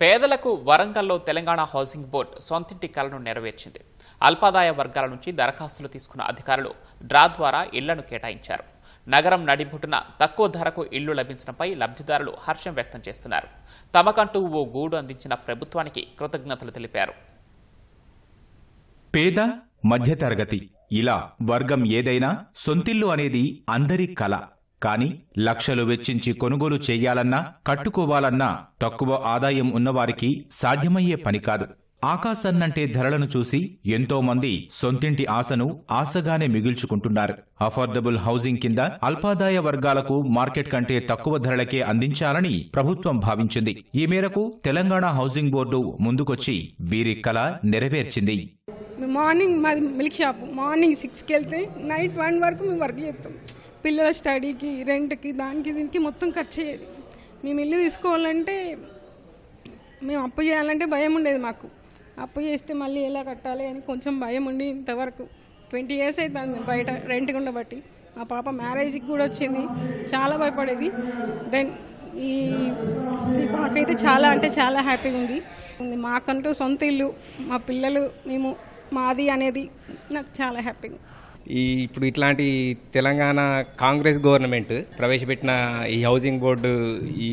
పేదలకు వరంగల్లో Telangana housing board సొంతింటి కలను నెరవేర్చింది. అల్పాదాయ వర్గాల నుంచి దరఖాస్తులు తీసుకున్న అధికారులు డ్రా ద్వారా ఇళ్ళను కేటాయించారు. నగరం నడిబుటున తక్కువ ధరకు ఇళ్ళు లభించడంపై లబ్ధిదారులు హర్షం వ్యక్తం చేస్తున్నారు. తమకంటూ ఓ గూడు అందించిన ప్రభుత్వానికి కృతజ్ఞతలు తెలిపారు. పేద మధ్యతరగతి ఇలా వర్గం ఏదైనా సొంతిల్లు అనేది అందరి కళ కాని లక్షలు వెచ్చించి కొనుగోలు చేయాలన్నా కట్టుకోవాలన్నా తక్కువ ఆదాయం ఉన్నవారికి సాధ్యమయ్యే పని కాదు. ఆకాశాన్నంటే ధరలను చూసి ఎంతోమంది సొంతింటి ఆశను ఆశగానే మిగుల్చుకుంటున్నారు. అఫోర్డబుల్ హౌసింగ్ కింద అల్పాదాయ వర్గాలకు మార్కెట్ కంటే తక్కువ ధరలకే అందించాలని ప్రభుత్వం భావించింది. ఈ మేరకు తెలంగాణ హౌసింగ్ బోర్డు ముందుకొచ్చి వీరి కల నెరవేర్చింది. మార్నింగ్ మాది మిల్క్ షాప్. మార్నింగ్ సిక్స్కి వెళ్తే నైట్ వన్ వరకు మేము వర్క్ చేస్తాం. పిల్లల స్టడీకి రెంట్కి దానికి దీనికి మొత్తం ఖర్చు అయ్యేది మేము ఇల్లు తీసుకోవాలంటే మేము అప్పు చేయాలంటే భయం ఉండేది మాకు. అప్పు చేస్తే మళ్ళీ ఎలా కట్టాలి అని కొంచెం భయం ఉండి ఇంతవరకు. ట్వంటీ ఇయర్స్ అవుతుంది మేము బయట రెంట్కి ఉండబట్టి మా పాప మ్యారేజ్కి కూడా వచ్చింది. చాలా భయపడేది. దెన్ ఈ మాకైతే చాలా అంటే చాలా హ్యాపీగా ఉంది. ఉంది మాకంటూ సొంత ఇల్లు మా పిల్లలు మేము మాది అనేది నాకు చాలా హ్యాపీగా ఈ ఇప్పుడు ఇట్లాంటి తెలంగాణ కాంగ్రెస్ గవర్నమెంట్ ప్రవేశపెట్టిన ఈ హౌసింగ్ బోర్డు ఈ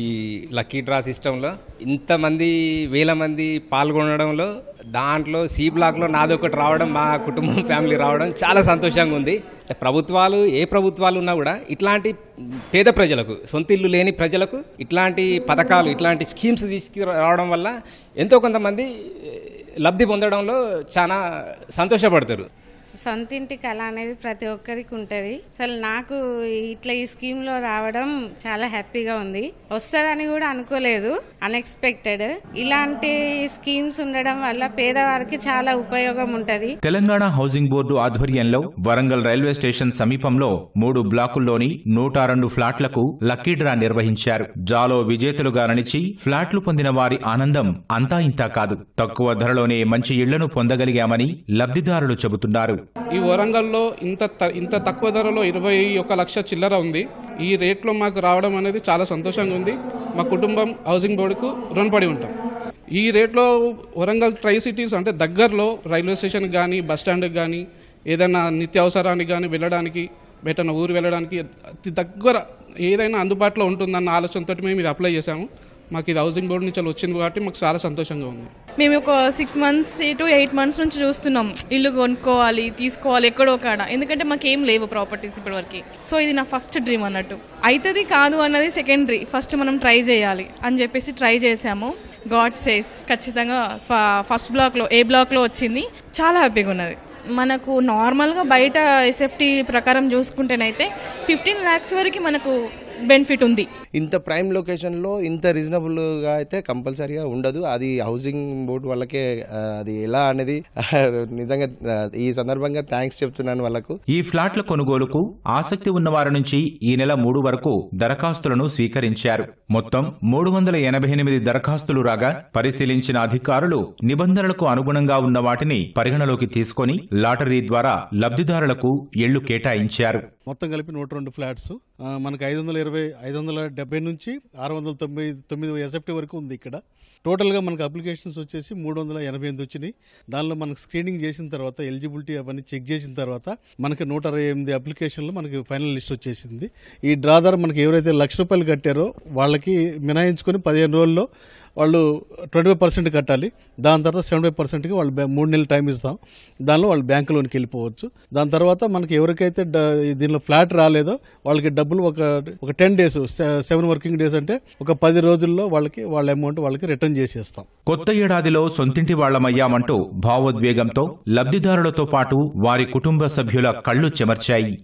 లక్కీ డ్రా సిస్టంలో ఇంతమంది వేల మంది పాల్గొనడంలో దాంట్లో సి బ్లాక్లో నాదొకటి రావడం మా కుటుంబం ఫ్యామిలీ రావడం చాలా సంతోషంగా ఉంది. ప్రభుత్వాలు ఏ ప్రభుత్వాలు ఉన్నా కూడా ఇట్లాంటి పేద ప్రజలకు సొంత ఇల్లు లేని ప్రజలకు ఇట్లాంటి పథకాలు ఇట్లాంటి స్కీమ్స్ తీసుకురావడం వల్ల ఎంతో కొంతమంది లబ్ధి పొందడంలో చాలా సంతోషపడతారు. సొంతింటి కళ అనేది ప్రతి ఒక్కరికి ఉంటుంది. అసలు నాకు ఇట్లా ఈ స్కీమ్లో రావడం చాలా హ్యాపీగా ఉంది. వస్తుందని కూడా అనుకోలేదు అన్ఎక్స్పెక్టెడ్ ఇలాంటి స్కీమ్స్ ఉండడం వల్ల పేదవారికి చాలా ఉపయోగం ఉంటుంది. తెలంగాణ హౌసింగ్ బోర్డు ఆధ్వర్యంలో వరంగల్ రైల్వే స్టేషన్ సమీపంలో మూడు బ్లాకుల్లోని నూట రెండు ఫ్లాట్లకు లక్కీ డ్రా నిర్వహించారు. డ్రాలో విజేతలుగా నిలిచి ఫ్లాట్లు పొందిన వారి ఆనందం అంతా ఇంతా కాదు. తక్కువ ధరలోనే మంచి ఇళ్ళను పొందగలిగామని లబ్ధిదారులు చెబుతున్నారు. ఈ వరంగల్లో ఇంత త- ఇంత తక్కువ ధరలో ఇరవై ఒక లక్ష చిల్లర ఉంది. ఈ రేట్లో మాకు రావడం అనేది చాలా సంతోషంగా ఉంది. మా కుటుంబం హౌసింగ్ బోర్డుకు రుణపడి ఉంటాం. ఈ రేట్లో వరంగల్ ట్రై సిటీస్ అంటే దగ్గరలో రైల్వే స్టేషన్కి కానీ బస్ కానీ ఏదైనా నిత్యావసరానికి కానీ వెళ్ళడానికి బయటన ఊరు వెళ్ళడానికి అతి దగ్గర ఏదైనా అందుబాటులో ఉంటుందన్న ఆలోచనతో మేము ఇది అప్లై చేశాము. మాకు ఇది హౌసింగ్ బోర్డు నుంచి వచ్చింది కాబట్టి మాకు చాలా సంతోషంగా ఉంది. మేము ఒక six months to eight months నుంచి చూస్తున్నాం. ఇల్లు కొనుక్కోవాలి తీసుకోవాలి ఎక్కడో కాడ ఎందుకంటే మాకు ఏం లేవు ప్రాపర్టీస్ ఇప్పటివరకు. సో ఇది నా ఫస్ట్ డ్రీమ్ అన్నట్టు. అవుతుంది కాదు అన్నది సెకండరీ ఫస్ట్ మనం ట్రై చేయాలి అని చెప్పేసి ట్రై చేసాము గాడ్ సేస్ ఖచ్చితంగా స్వ- ఫస్ట్ బ్లాక్లో ఏ బ్లాక్లో వచ్చింది. చాలా హ్యాపీగా ఉన్నది. మనకు నార్మల్గా బయట ఎస్ఎఫ్టీ ప్రకారం చూసుకుంటేనైతే ఫిఫ్టీన్ ల్యాక్స్ వరకు మనకు బెనిఫిట్ ఉంది. ఇంత ప్రైమ్ లొకేషన్లో ఇంత రీజనబుల్గా అయితే కంపల్సరీగా ఉండదు. అది హౌసింగ్ బోర్డు వాళ్ళకే అది ఎలా అనేది నిజంగా ఈ సందర్భంగా థ్యాంక్స్ చెప్తున్నాను వాళ్ళకు. ఈ ఫ్లాట్ల కొనుగోలుకు ఆసక్తి ఉన్న వారి నుంచి ఈ నెల మూడు వరకు దరఖాస్తులను స్వీకరించారు. మొత్తం మూడు వందల ఎనభై ఎనిమిది దరఖాస్తులు రాగా పరిశీలించిన అధికారులు నిబంధనలకు అనుగుణంగా ఉన్న వాటిని పరిగణలోకి తీసుకొని లాటరీ ద్వారా లబ్ధిదారులకు ఇళ్ళు కేటాయించారు. మొత్తం కలిపి నూట రెండు ఫ్లాట్స్. మనకు ఐదు వందల ఇరవై ఐదు వందల డెబ్బై నుంచి ఆరు వందల తొంభై తొమ్మిది ఎస్ఎఫ్టీ వరకు ఉంది ఇక్కడ. టోటల్గా మనకు అప్లికేషన్స్ వచ్చేసి మూడు వందల ఎనభై ఎనిమిది వచ్చినాయి. దానిలో మనకు స్క్రీనింగ్ చేసిన తర్వాత ఎలిజిబిలిటీ అవన్నీ చెక్ చేసిన తర్వాత మనకి నూట అరవై ఎనిమిది అప్లికేషన్లు మనకి ఫైనల్ లిస్ట్ వచ్చేసింది. ఈ డ్రా ద్వారా మనకి ఎవరైతే లక్ష రూపాయలు కట్టారో వాళ్ళకి మినాయించుకొని పదిహేను రోజుల్లో వాళ్ళు ట్వంటీ ఫైవ్ పర్సెంట్ కట్టాలి. దాని తర్వాత సెవెంటీ ఫైవ్ పర్సెంట్కి వాళ్ళు మూడు నెలలు టైం ఇస్తాం. దానిలో వాళ్ళు బ్యాంకులోనికి వెళ్ళిపోవచ్చు. దాని తర్వాత మనకి ఎవరికైతే దీనిలో ఫ్లాట్ రాలేదో వాళ్ళకి డబ్బులు ఒక ఒక ten days seven working days అంటే ఒక పది రోజుల్లో వాళ్ళకి వాళ్ళ అమౌంట్ వాళ్ళకి రిటర్న్ చేసేస్తాం. కొత్త ఏడాదిలో సొంతింటి వాళ్ళమయ్యామంటూ భావోద్వేగంతో లబ్ధిదారులతో పాటు వారి కుటుంబ సభ్యుల కళ్ళు చెమర్చాయి.